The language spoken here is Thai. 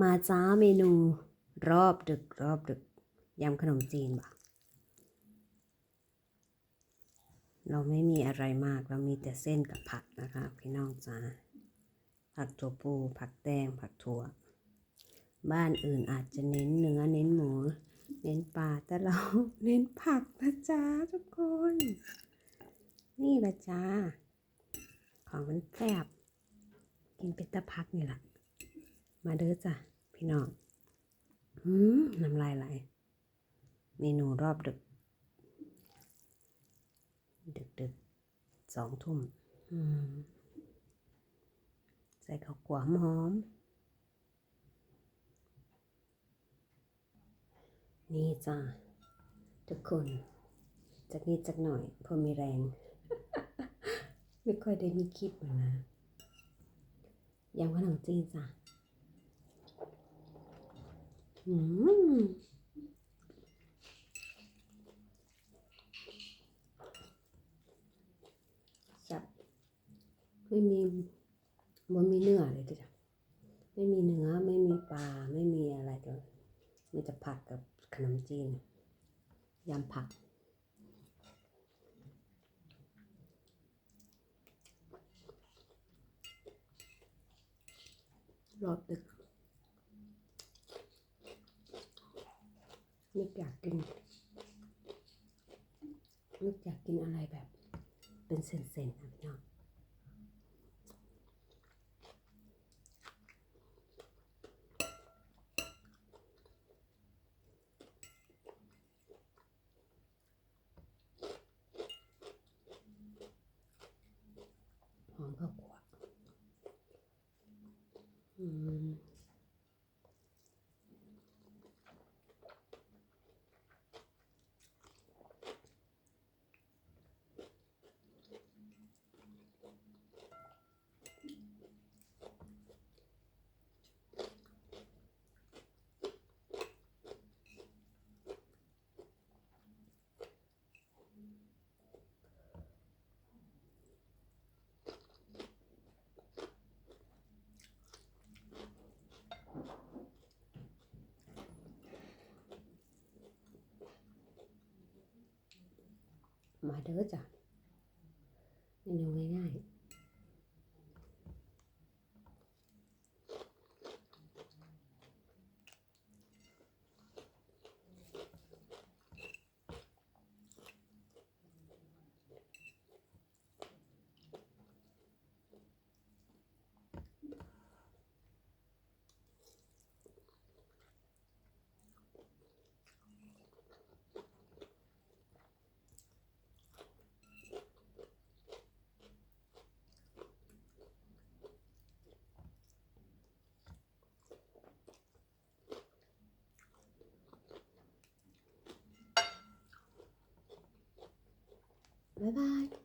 มาจ้าเมนู รอบดึกรอบดึกยำขนมจีนบ่ะเราไม่มีอะไรมากเรามีแต่เส้นกับผักนะคะพี่น้องจ้าผักถั่วปูผักแดงผักถั่ว บ้านอื่นอาจจะเน้นเนื้อเน้นหมู เน้นปลาแต่เราเน้นผักนะจ๊ะทุกคน นี่ละจ้าของมันแซ่บกินเป็นตะพักนี่แหละ มาเด้อจ้ะพี่น้องหืมน้ำลายไหลเมนูรอบดึก ดึกดึกสองทุ่มอืมใส่ข้าวกวามหอม นี่จ้าทุกคนจากนิดจากหน่อย พอมีแรง ไม่ค่อยได้มีคลิปมานะยำขนมจีนจ้ะ อืมสับไม่มีบ่มีเนื้อเลยจ้ะไม่มีเนื้อ ไม่มีปลา ไม่มีอะไรเลยมีแต่ผักกับขนมจีนยำผักรอบดึก นึกอยากกินนึกอยากกินอะไรแบบ เป็นเส้นๆนะพี่น้องหอมข้าวคั่วอืม มาเด้อจ้ะเมนูง่ายๆ บ๊ายบาย